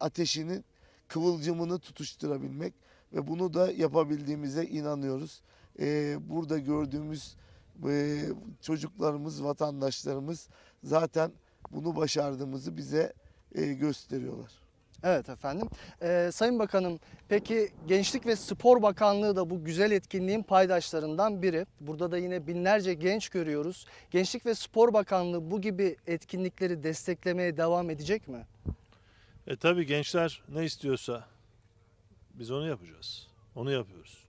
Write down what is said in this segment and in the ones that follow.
ateşinin kıvılcımını tutuşturabilmek ve bunu da yapabildiğimize inanıyoruz. Ee, burada gördüğümüz e, çocuklarımız, vatandaşlarımız zaten bunu başardığımızı bize e, gösteriyorlar. Evet efendim. Ee, Sayın Bakanım peki Gençlik ve Spor Bakanlığı da bu güzel etkinliğin paydaşlarından biri. Burada da yine binlerce genç görüyoruz. Gençlik ve Spor Bakanlığı bu gibi etkinlikleri desteklemeye devam edecek mi? E tabi gençler ne istiyorsa biz onu yapacağız. Onu yapıyoruz.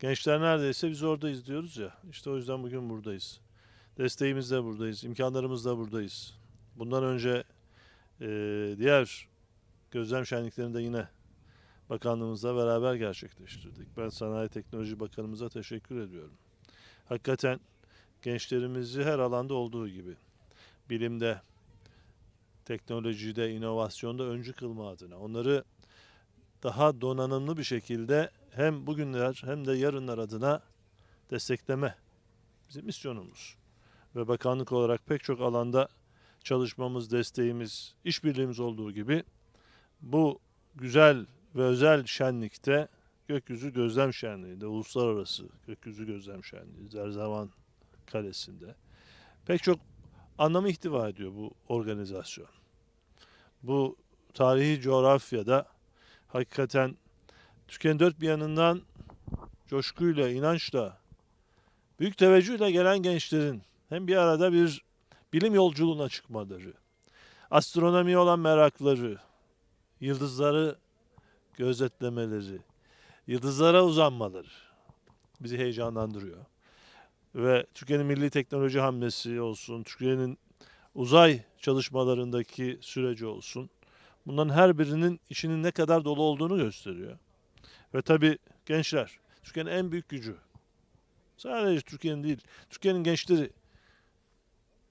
Gençler neredeyse biz oradayız diyoruz ya. İşte o yüzden bugün buradayız. Desteğimizle buradayız. imkanlarımızla buradayız. Bundan önce e, diğer gözlem şenliklerini de yine bakanlığımızla beraber gerçekleştirdik. Ben Sanayi Teknoloji Bakanımıza teşekkür ediyorum. Hakikaten gençlerimizi her alanda olduğu gibi bilimde, teknolojide, inovasyonda öncü kılma adına onları daha donanımlı bir şekilde hem bugünler hem de yarınlar adına destekleme bizim misyonumuz. Ve bakanlık olarak pek çok alanda çalışmamız, desteğimiz, işbirliğimiz olduğu gibi bu güzel ve özel şenlikte Gökyüzü Gözlem Şenliği'nde, uluslararası Gökyüzü Gözlem Şenliği, Zerzavan Kalesi'nde pek çok anlamı ihtiva ediyor bu organizasyon. Bu tarihi coğrafyada hakikaten Türkiye'nin dört bir yanından coşkuyla, inançla, büyük teveccühle gelen gençlerin hem bir arada bir bilim yolculuğuna çıkmaları, astronomiye olan merakları, yıldızları gözetlemeleri, yıldızlara uzanmaları bizi heyecanlandırıyor. Ve Türkiye'nin milli teknoloji hamlesi olsun, Türkiye'nin uzay çalışmalarındaki süreci olsun. Bunların her birinin içinin ne kadar dolu olduğunu gösteriyor. Ve tabii gençler, Türkiye'nin en büyük gücü. Sadece Türkiye'nin değil, Türkiye'nin gençleri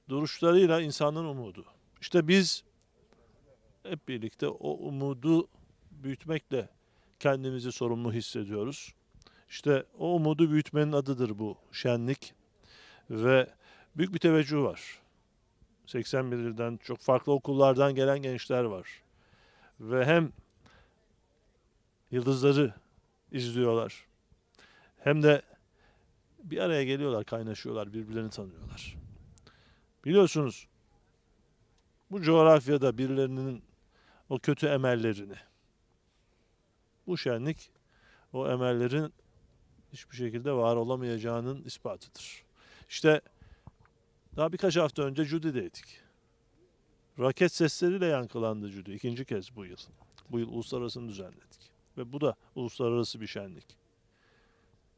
duruşlarıyla insanın umudu. İşte biz hep birlikte o umudu büyütmekle kendimizi sorumlu hissediyoruz. İşte o umudu büyütmenin adıdır bu şenlik ve büyük bir teveccüh var. 81 ilden çok farklı okullardan gelen gençler var. Ve hem yıldızları izliyorlar hem de bir araya geliyorlar, kaynaşıyorlar, birbirlerini tanıyorlar. Biliyorsunuz bu coğrafyada birilerinin o kötü emellerini bu şenlik o emellerin hiçbir şekilde var olamayacağının ispatıdır. İşte daha birkaç hafta önce Judy'deydik. Raket sesleriyle yankılandı Judy. ikinci kez bu yıl. Bu yıl uluslararasını düzenledik. Ve bu da uluslararası bir şenlik.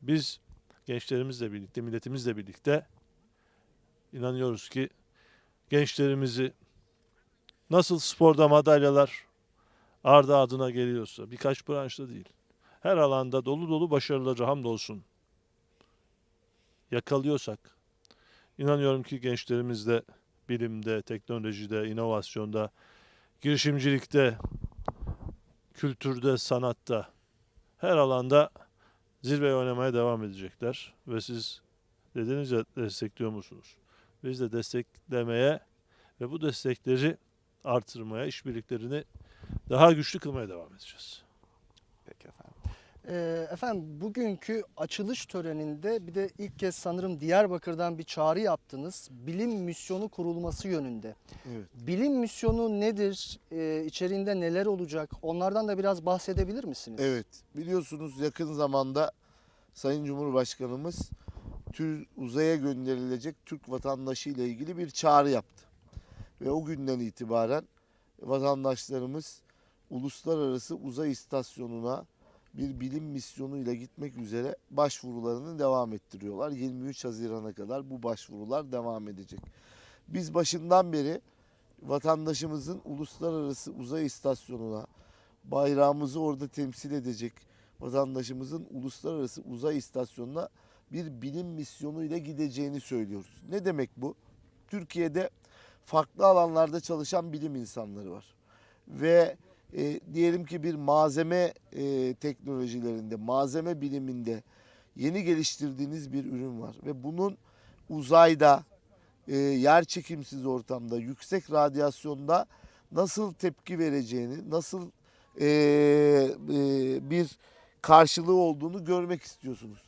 Biz gençlerimizle birlikte, milletimizle birlikte inanıyoruz ki gençlerimizi nasıl sporda madalyalar ardı ardına geliyorsa birkaç branşta değil. Her alanda dolu dolu başarıları hamdolsun yakalıyorsak inanıyorum ki gençlerimiz de bilimde, teknolojide, inovasyonda, girişimcilikte, kültürde, sanatta her alanda zirveye oynamaya devam edecekler ve siz dediniz ya destekliyor musunuz? Biz de desteklemeye ve bu destekleri artırmaya, işbirliklerini daha güçlü kılmaya devam edeceğiz. Ee, efendim bugünkü açılış töreninde bir de ilk kez sanırım Diyarbakır'dan bir çağrı yaptınız. Bilim misyonu kurulması yönünde. Evet. Bilim misyonu nedir? Ee, içeriğinde neler olacak? Onlardan da biraz bahsedebilir misiniz? Evet, biliyorsunuz yakın zamanda Sayın Cumhurbaşkanımız tür uzaya gönderilecek Türk vatandaşı ile ilgili bir çağrı yaptı. Ve o günden itibaren vatandaşlarımız uluslararası uzay istasyonuna bir bilim misyonuyla gitmek üzere başvurularını devam ettiriyorlar. 23 Haziran'a kadar bu başvurular devam edecek. Biz başından beri vatandaşımızın uluslararası uzay istasyonuna bayrağımızı orada temsil edecek vatandaşımızın uluslararası uzay istasyonuna bir bilim misyonu ile gideceğini söylüyoruz. Ne demek bu? Türkiye'de farklı alanlarda çalışan bilim insanları var. Ve e, diyelim ki bir malzeme e, teknolojilerinde, malzeme biliminde yeni geliştirdiğiniz bir ürün var. Ve bunun uzayda, e, yer çekimsiz ortamda, yüksek radyasyonda nasıl tepki vereceğini, nasıl eee, eee, bir karşılığı olduğunu görmek istiyorsunuz.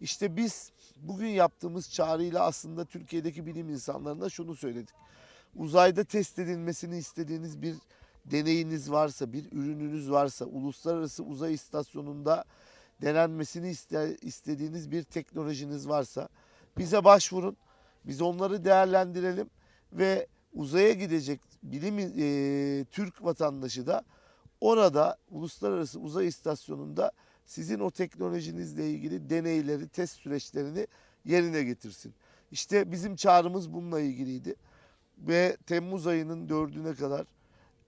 İşte biz bugün yaptığımız çağrıyla aslında Türkiye'deki bilim insanlarına şunu söyledik. Uzayda test edilmesini istediğiniz bir deneyiniz varsa, bir ürününüz varsa, uluslararası uzay istasyonunda denenmesini iste- istediğiniz bir teknolojiniz varsa bize başvurun. Biz onları değerlendirelim ve uzaya gidecek bilim eee, Türk vatandaşı da orada uluslararası uzay istasyonunda sizin o teknolojinizle ilgili deneyleri, test süreçlerini yerine getirsin. İşte bizim çağrımız bununla ilgiliydi. Ve Temmuz ayının dördüne kadar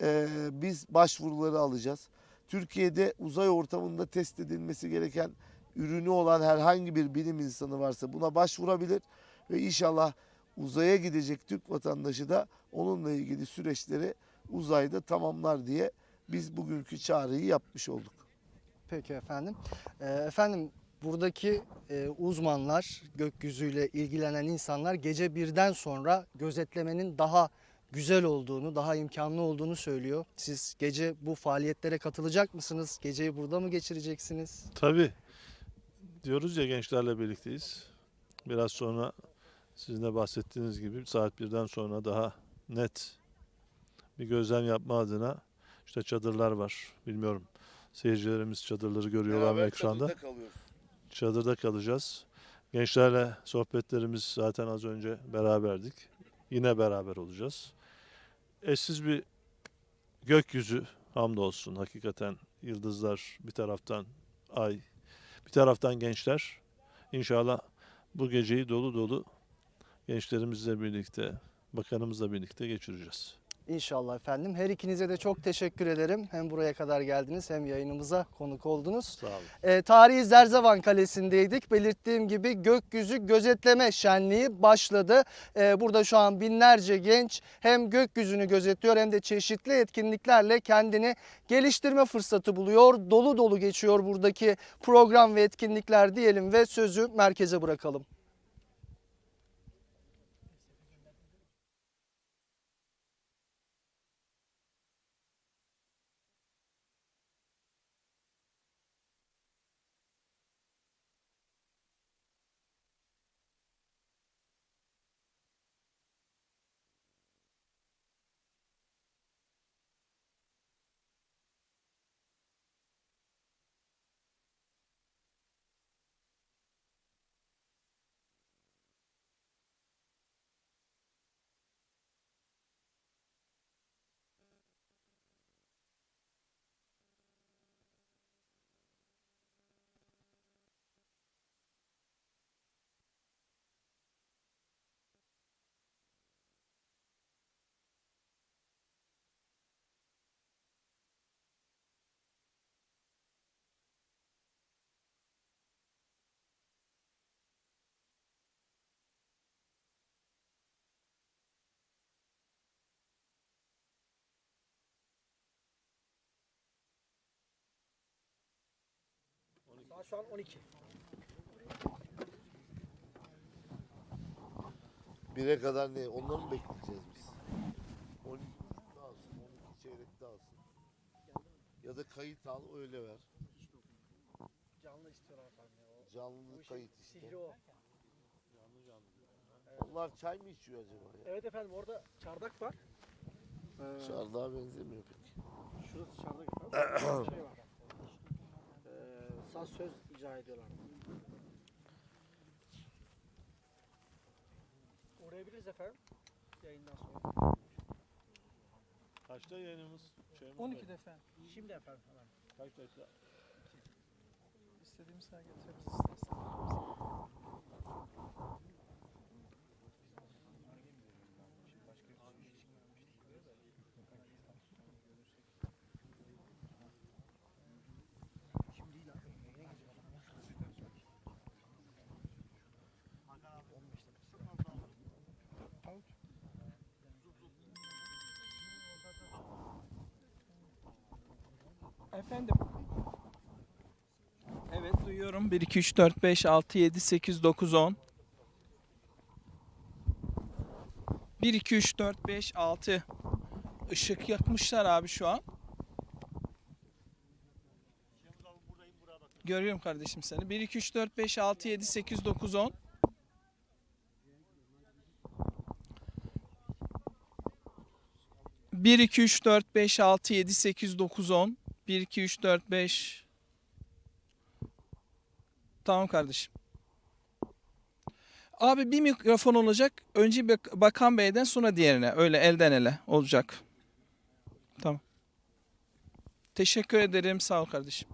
eee, biz başvuruları alacağız. Türkiye'de uzay ortamında test edilmesi gereken ürünü olan herhangi bir bilim insanı varsa buna başvurabilir ve inşallah uzaya gidecek Türk vatandaşı da onunla ilgili süreçleri uzayda tamamlar diye biz bugünkü çağrıyı yapmış olduk. Peki efendim. Ee, efendim buradaki e, uzmanlar, gökyüzüyle ilgilenen insanlar gece birden sonra gözetlemenin daha güzel olduğunu, daha imkanlı olduğunu söylüyor. Siz gece bu faaliyetlere katılacak mısınız? Geceyi burada mı geçireceksiniz? Tabii. Diyoruz ya gençlerle birlikteyiz. Biraz sonra sizin de bahsettiğiniz gibi saat birden sonra daha net bir gözlem yapma adına işte çadırlar var. Bilmiyorum seyircilerimiz çadırları görüyorlar mı ekranda? Çadırda kalacağız. Gençlerle sohbetlerimiz zaten az önce beraberdik. Yine beraber olacağız. Eşsiz bir gökyüzü hamdolsun hakikaten yıldızlar bir taraftan ay bir taraftan gençler. İnşallah bu geceyi dolu dolu gençlerimizle birlikte, bakanımızla birlikte geçireceğiz. İnşallah efendim. Her ikinize de çok teşekkür ederim. Hem buraya kadar geldiniz hem yayınımıza konuk oldunuz. Sağ olun. E, tarihi Zerzevan Kalesi'ndeydik. Belirttiğim gibi gökyüzü gözetleme şenliği başladı. E, burada şu an binlerce genç hem gökyüzünü gözetliyor hem de çeşitli etkinliklerle kendini geliştirme fırsatı buluyor. Dolu dolu geçiyor buradaki program ve etkinlikler diyelim ve sözü merkeze bırakalım. Şu an 12. Bire kadar ne? Onları mı bekleyeceğiz biz? 12 buçukta alsın, 12 çeyrekte alsın. Ya da kayıt al öyle ver. Canlı istiyorlar efendim. ya. O- Canlı işin kayıt işte. sihri o. Onlar çay mı içiyor acaba ya? Evet efendim orada çardak var. Ee, Çardağa benzemiyor pek. Şurası çardak efendim. şey var. Saz söz icra ediyorlar. Uğrayabiliriz efendim. Yayından sonra. Kaçta yayınımız? Var? 12'de efendim. Şimdi efendim hemen. Kaç dakika? İstediğimiz saat getiririz isterseniz. Duyuyorum. 1 2 3 4 5 6 7 8 9 10. 1 2 3 4 5 6 Işık yakmışlar abi şu an. Görüyorum kardeşim seni. 1, 2, 3, 4, 5, 6, 7, 8, 9, 10. Bir, iki, üç, dört, beş, altı, yedi, sekiz, dokuz, on. Bir, iki, üç, dört, beş. Tamam kardeşim. Abi bir mikrofon olacak. Önce Bakan Bey'den sonra diğerine. Öyle elden ele olacak. Tamam. Teşekkür ederim. Sağ ol kardeşim.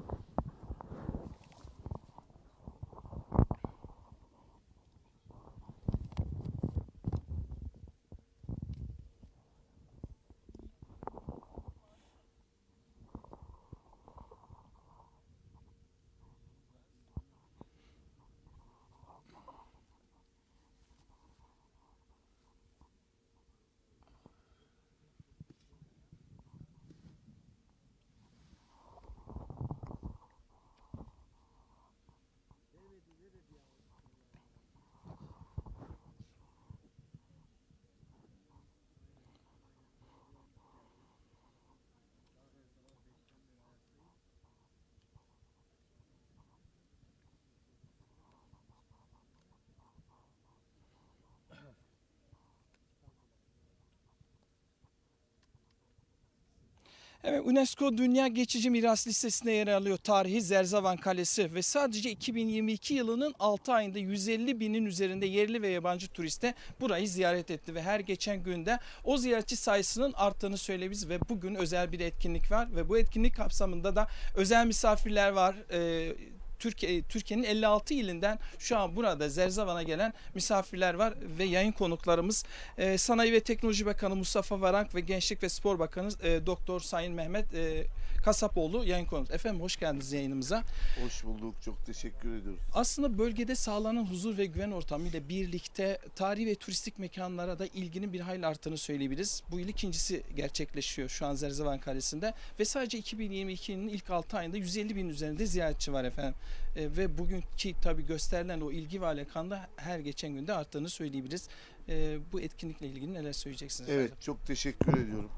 Evet, UNESCO Dünya Geçici Miras Listesi'nde yer alıyor tarihi Zerzavan Kalesi ve sadece 2022 yılının 6 ayında 150 binin üzerinde yerli ve yabancı turiste burayı ziyaret etti ve her geçen günde o ziyaretçi sayısının arttığını söyleyebiliriz ve bugün özel bir etkinlik var ve bu etkinlik kapsamında da özel misafirler var. Ee, Türkiye Türkiye'nin 56 ilinden şu an burada Zerzavan'a gelen misafirler var ve yayın konuklarımız e, Sanayi ve Teknoloji Bakanı Mustafa Varank ve Gençlik ve Spor Bakanı e, Doktor Sayın Mehmet e, Kasapoğlu yayın konuğumuz. Efendim hoş geldiniz yayınımıza. Hoş bulduk. Çok teşekkür ediyoruz. Aslında bölgede sağlanan huzur ve güven ortamıyla birlikte tarihi ve turistik mekanlara da ilginin bir hayli arttığını söyleyebiliriz. Bu yıl ikincisi gerçekleşiyor şu an Zerzevan Kalesi'nde ve sadece 2022'nin ilk 6 ayında 150 bin üzerinde ziyaretçi var efendim. E, ve bugünkü tabi gösterilen o ilgi ve alakanda her geçen günde arttığını söyleyebiliriz. E, bu etkinlikle ilgili neler söyleyeceksiniz Evet efendim? çok teşekkür ediyorum.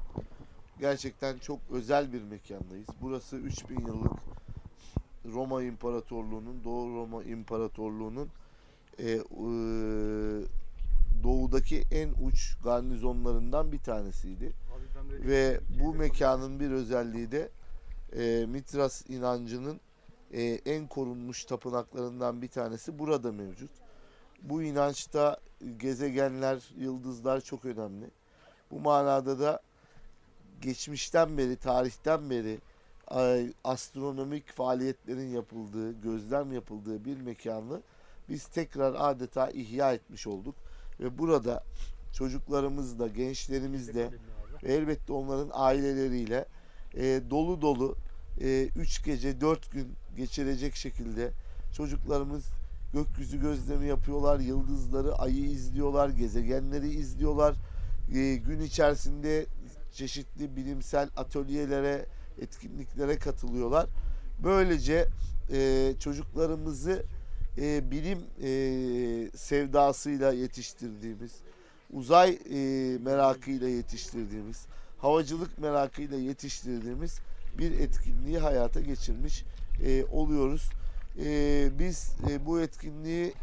Gerçekten çok özel bir mekandayız. Burası 3000 yıllık Roma İmparatorluğu'nun, Doğu Roma İmparatorluğu'nun e, e, doğudaki en uç garnizonlarından bir tanesiydi. Ve bu mekanın bir özelliği de e, Mitras inancının e, en korunmuş tapınaklarından bir tanesi burada mevcut. Bu inançta gezegenler, yıldızlar çok önemli. Bu manada da geçmişten beri, tarihten beri e, astronomik faaliyetlerin yapıldığı, gözlem yapıldığı bir mekanı biz tekrar adeta ihya etmiş olduk. Ve burada çocuklarımızla, gençlerimizle ve elbette onların aileleriyle e, dolu dolu 3 gece 4 gün geçirecek şekilde çocuklarımız gökyüzü gözlemi yapıyorlar, yıldızları, ayı izliyorlar, gezegenleri izliyorlar. E, gün içerisinde çeşitli bilimsel atölyelere, etkinliklere katılıyorlar. Böylece e, çocuklarımızı e, bilim e, sevdasıyla yetiştirdiğimiz, uzay e, merakıyla yetiştirdiğimiz, havacılık merakıyla yetiştirdiğimiz bir etkinliği hayata geçirmiş e, oluyoruz. E, biz e, bu etkinliği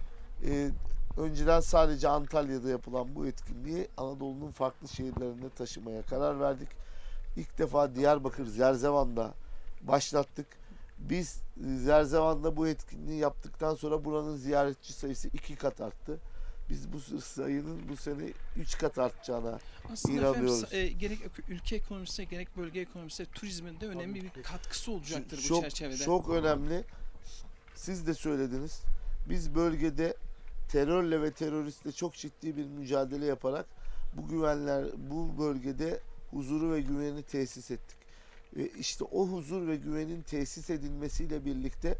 e, önceden sadece Antalya'da yapılan bu etkinliği Anadolu'nun farklı şehirlerine taşımaya karar verdik. İlk defa Diyarbakır Zerzevan'da başlattık. Biz e, Zerzevan'da bu etkinliği yaptıktan sonra buranın ziyaretçi sayısı iki kat arttı. Biz bu sayının bu sene üç kat artacağına Aslında efendim, İnanıyoruz. e, gerek ülke ekonomisine gerek bölge ekonomisine turizmin de önemli bir katkısı olacaktır bu çok, çerçevede. Çok önemli. Siz de söylediniz. Biz bölgede terörle ve teröristle çok ciddi bir mücadele yaparak bu güvenler bu bölgede huzuru ve güveni tesis ettik. Ve işte o huzur ve güvenin tesis edilmesiyle birlikte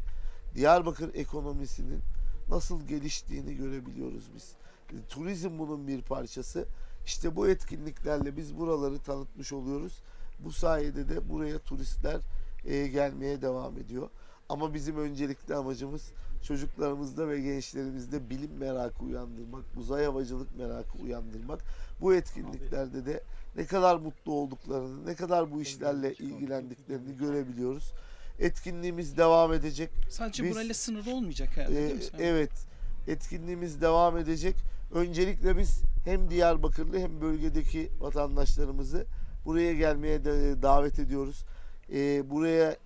Diyarbakır ekonomisinin nasıl geliştiğini görebiliyoruz biz. E, Turizm bunun bir parçası. İşte bu etkinliklerle biz buraları tanıtmış oluyoruz. Bu sayede de buraya turistler e, gelmeye devam ediyor. Ama bizim öncelikli amacımız çocuklarımızda ve gençlerimizde bilim merakı uyandırmak, uzay havacılık merakı uyandırmak. Bu etkinliklerde de ne kadar mutlu olduklarını, ne kadar bu işlerle ilgilendiklerini görebiliyoruz. Etkinliğimiz devam edecek. Sadece Biz- burayla sınırlı olmayacak herhalde Ee, değil mi? Sayın? evet, etkinliğimiz devam edecek. Öncelikle biz hem Diyarbakırlı hem bölgedeki vatandaşlarımızı buraya gelmeye de davet ediyoruz. Ee, buraya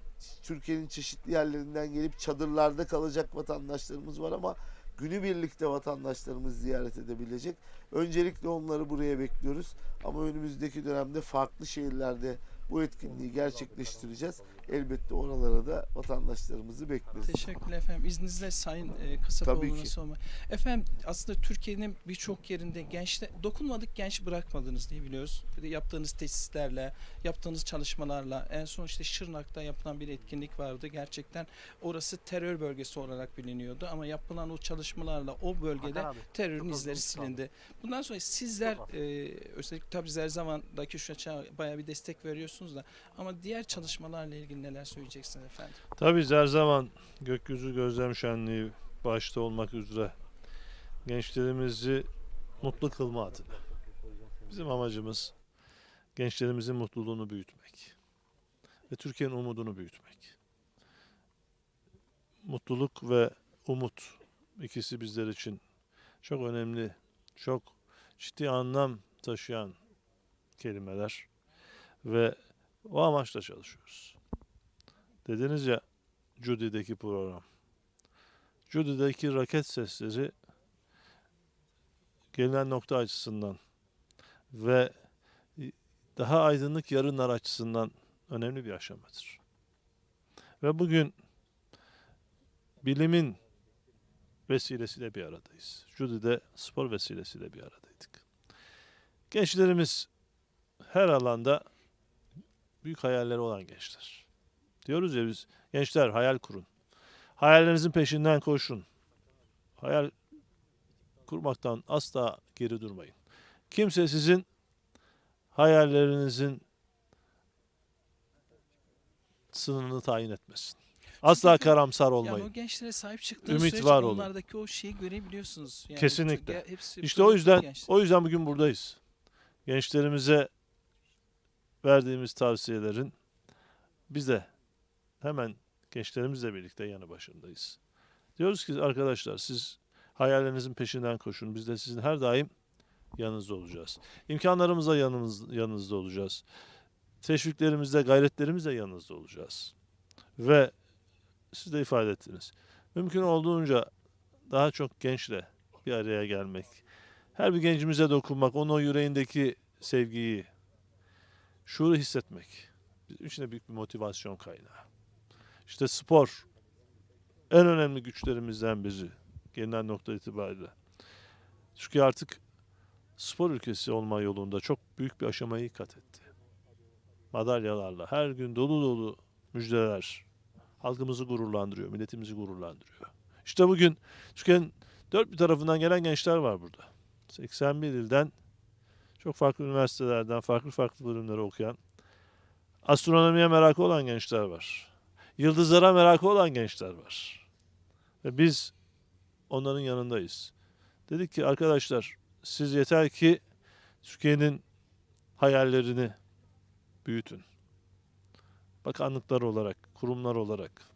Türkiye'nin çeşitli yerlerinden gelip çadırlarda kalacak vatandaşlarımız var ama günübirlikte vatandaşlarımız ziyaret edebilecek. Öncelikle onları buraya bekliyoruz. Ama önümüzdeki dönemde farklı şehirlerde bu etkinliği gerçekleştireceğiz. Elbette oralara da vatandaşlarımızı bekleriz. Teşekkürler efendim. İzninizle Sayın e, Tabii Kasapoğlu'na sorma. Efendim aslında Türkiye'nin birçok yerinde gençler dokunmadık genç bırakmadınız diye biliyoruz. Bir de Yaptığınız tesislerle, yaptığınız çalışmalarla en son işte Şırnak'ta yapılan bir etkinlik vardı. Gerçekten orası terör bölgesi olarak biliniyordu ama yapılan o çalışmalarla o bölgede terörün izleri silindi. Bundan sonra sizler e, özellikle tabii Zerzavan'daki şu açığa bayağı bir destek veriyorsunuz da ama diğer çalışmalarla ilgili neler söyleyeceksiniz efendim? Tabii her zaman gökyüzü gözlem şenliği başta olmak üzere gençlerimizi mutlu kılma adına. Bizim amacımız gençlerimizin mutluluğunu büyütmek ve Türkiye'nin umudunu büyütmek. Mutluluk ve umut ikisi bizler için çok önemli, çok ciddi anlam taşıyan kelimeler ve o amaçla çalışıyoruz. Dediniz ya Judy'deki program. Judy'deki raket sesleri gelinen nokta açısından ve daha aydınlık yarınlar açısından önemli bir aşamadır. Ve bugün bilimin vesilesiyle bir aradayız. Judy'de spor vesilesiyle bir aradaydık. Gençlerimiz her alanda büyük hayalleri olan gençler. Diyoruz ya biz gençler hayal kurun. Hayallerinizin peşinden koşun. Hayal kurmaktan asla geri durmayın. Kimse sizin hayallerinizin sınırını tayin etmesin. Asla Çünkü- karamsar Yani olmayın. o gençlere sahip çıktığınız Ümit var olun. onlardaki o şeyi görebiliyorsunuz. Yani Kesinlikle. hepsi İşte o yüzden gençler. o yüzden bugün buradayız. Gençlerimize verdiğimiz tavsiyelerin biz de hemen gençlerimizle birlikte yanı başındayız. Diyoruz ki arkadaşlar siz hayallerinizin peşinden koşun. Biz de sizin her daim yanınızda olacağız. İmkanlarımızla yanınız, yanınızda olacağız. Teşviklerimizle, gayretlerimizle yanınızda olacağız. Ve siz de ifade ettiniz. Mümkün olduğunca daha çok gençle bir araya gelmek, her bir gencimize dokunmak, onun o yüreğindeki sevgiyi, şuuru hissetmek bizim için de büyük bir motivasyon kaynağı. İşte spor en önemli güçlerimizden biri gelinen nokta itibariyle. Çünkü artık spor ülkesi olma yolunda çok büyük bir aşamayı kat etti. Madalyalarla her gün dolu dolu müjdeler halkımızı gururlandırıyor, milletimizi gururlandırıyor. İşte bugün Türkiye'nin dört bir tarafından gelen gençler var burada. 81 ilden çok farklı üniversitelerden farklı farklı bölümleri okuyan astronomiye merakı olan gençler var. Yıldızlara merakı olan gençler var. Ve biz onların yanındayız. Dedik ki arkadaşlar siz yeter ki Türkiye'nin hayallerini büyütün. Bakanlıklar olarak, kurumlar olarak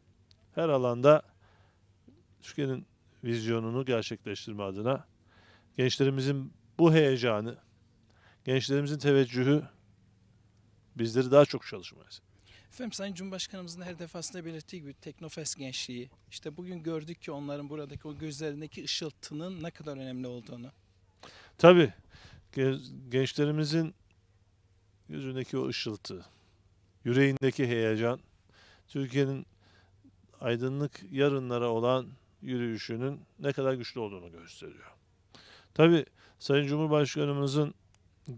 her alanda Türkiye'nin vizyonunu gerçekleştirme adına gençlerimizin bu heyecanı, gençlerimizin teveccühü bizleri daha çok çalışmaya. Efendim Sayın Cumhurbaşkanımızın her defasında belirttiği gibi Teknofest gençliği. işte bugün gördük ki onların buradaki o gözlerindeki ışıltının ne kadar önemli olduğunu. Tabii ge- gençlerimizin yüzündeki o ışıltı, yüreğindeki heyecan, Türkiye'nin aydınlık yarınlara olan yürüyüşünün ne kadar güçlü olduğunu gösteriyor. Tabii Sayın Cumhurbaşkanımızın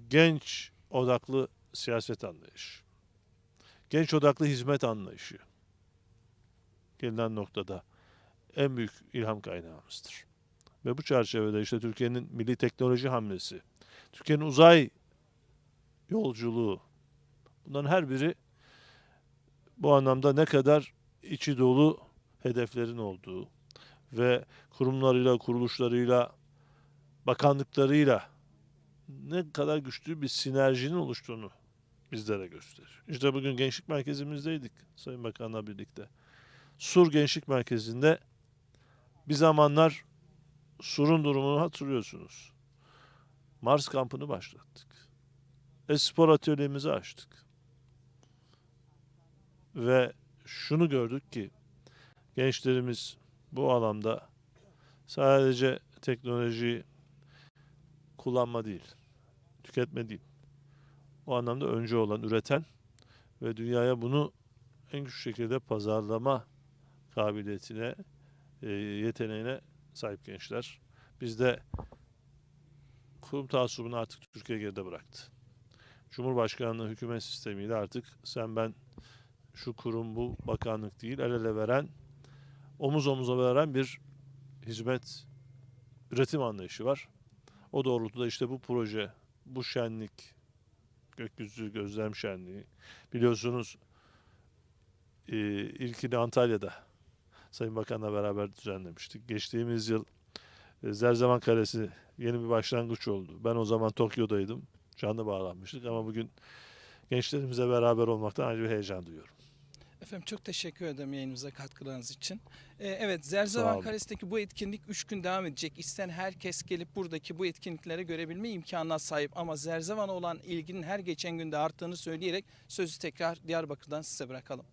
genç odaklı siyaset anlayışı, genç odaklı hizmet anlayışı gelinen noktada en büyük ilham kaynağımızdır. Ve bu çerçevede işte Türkiye'nin milli teknoloji hamlesi, Türkiye'nin uzay yolculuğu bunların her biri bu anlamda ne kadar içi dolu hedeflerin olduğu ve kurumlarıyla, kuruluşlarıyla, bakanlıklarıyla ne kadar güçlü bir sinerjinin oluştuğunu bizlere gösterir. İşte bugün Gençlik Merkezimizdeydik Sayın Bakan'la birlikte. Sur Gençlik Merkezi'nde bir zamanlar Sur'un durumunu hatırlıyorsunuz. Mars kampını başlattık. Espor atölyemizi açtık. Ve şunu gördük ki gençlerimiz bu alanda sadece teknolojiyi kullanma değil, tüketme değil. O anlamda önce olan, üreten ve dünyaya bunu en güçlü şekilde pazarlama kabiliyetine, e, yeteneğine sahip gençler. Biz de kurum taassubunu artık Türkiye geride bıraktı. Cumhurbaşkanlığı hükümet sistemiyle artık sen ben şu kurum bu bakanlık değil el ele veren omuz omuza veren bir hizmet üretim anlayışı var. O doğrultuda işte bu proje, bu şenlik, gökyüzü gözlem şenliği biliyorsunuz e, ilkini Antalya'da Sayın Bakan'la beraber düzenlemiştik. Geçtiğimiz yıl e, Zerzevan Kalesi yeni bir başlangıç oldu. Ben o zaman Tokyo'daydım. Canlı bağlanmıştık ama bugün gençlerimize beraber olmaktan ayrı bir heyecan duyuyorum. Efendim çok teşekkür ederim yayınımıza katkılarınız için. Ee, evet Zerzevan. Kalesi'ndeki bu etkinlik 3 gün devam edecek. İsteyen herkes gelip buradaki bu etkinliklere görebilme imkanına sahip. Ama Zerzevan'a olan ilginin her geçen günde arttığını söyleyerek sözü tekrar Diyarbakır'dan size bırakalım.